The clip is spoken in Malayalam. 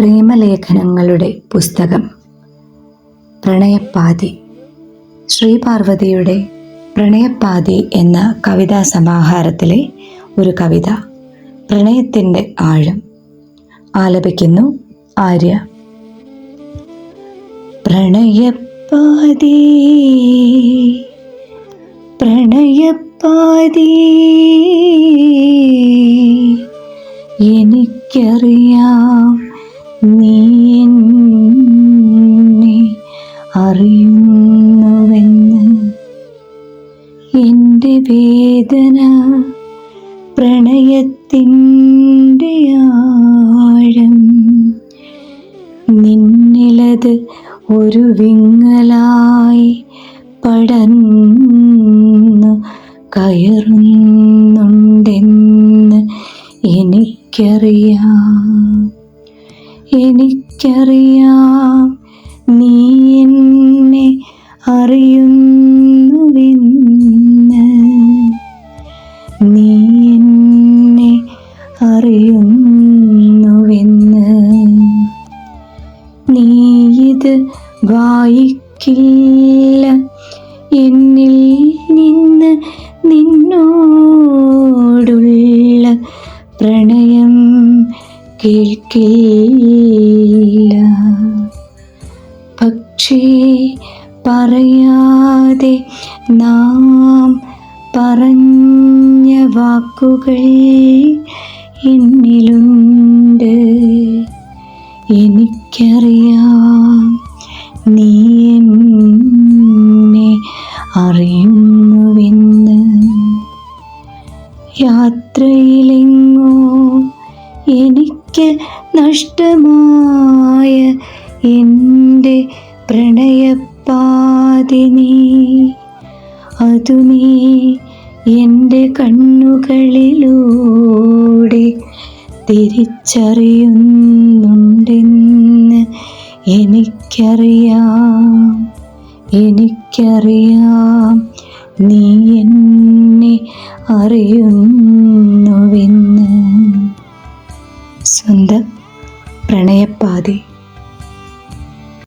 പ്രേമലേഖനങ്ങളുടെ പുസ്തകം. പ്രണയപ്പാതി. ശ്രീപാർവതിയുടെ പ്രണയപ്പാതി എന്ന കവിതാ സമാഹാരത്തിലെ ഒരു കവിത പ്രണയത്തിന്റെ ആഴം. ആലപിക്കുന്നു ആര്യ. പ്രണയപ്പാതി പ്രണയപ്പാതി. എനിക്കറിയാം നീ എന്നെ അറിയുന്നുവെന്ന് എന്റെ വേദന പ്രണയത്തിന്റെ ആഴം നിന്നിലത് ഒരു വിങ്ങലായി പടന്നു കയറുന്നുണ്ടെന്ന് എനിക്കറിയാം. എനിക്കറിയാം നീ എന്നെ അറിയുന്നുവെന്ന്. നീ എന്നെ അറിയുന്നുവെന്ന്. നീ ഇത് വായിക്കില്ല. കേൾക്കില്ല. പക്ഷേ പറയാതെ നാം പറഞ്ഞ വാക്കുകൾ എന്നിലുണ്ട്. എനിക്കറിയാം നീ എന്നെ അറിയുന്നുവെന്ന്. യാത്രയിലെങ്ങോ എനിക്ക് നഷ്ടമായ എന്റെ പ്രണയപ്പാതിനി അതു നീ എന്റെ കണ്ണുകളിലൂടെ തിരിച്ചറിയുന്നുണ്ടെന്ന് എനിക്കറിയാം. എനിക്കറിയാം നീ എന്നെ അറിയുന്നു. സ്വന്തം പ്രണയപ്പാതി.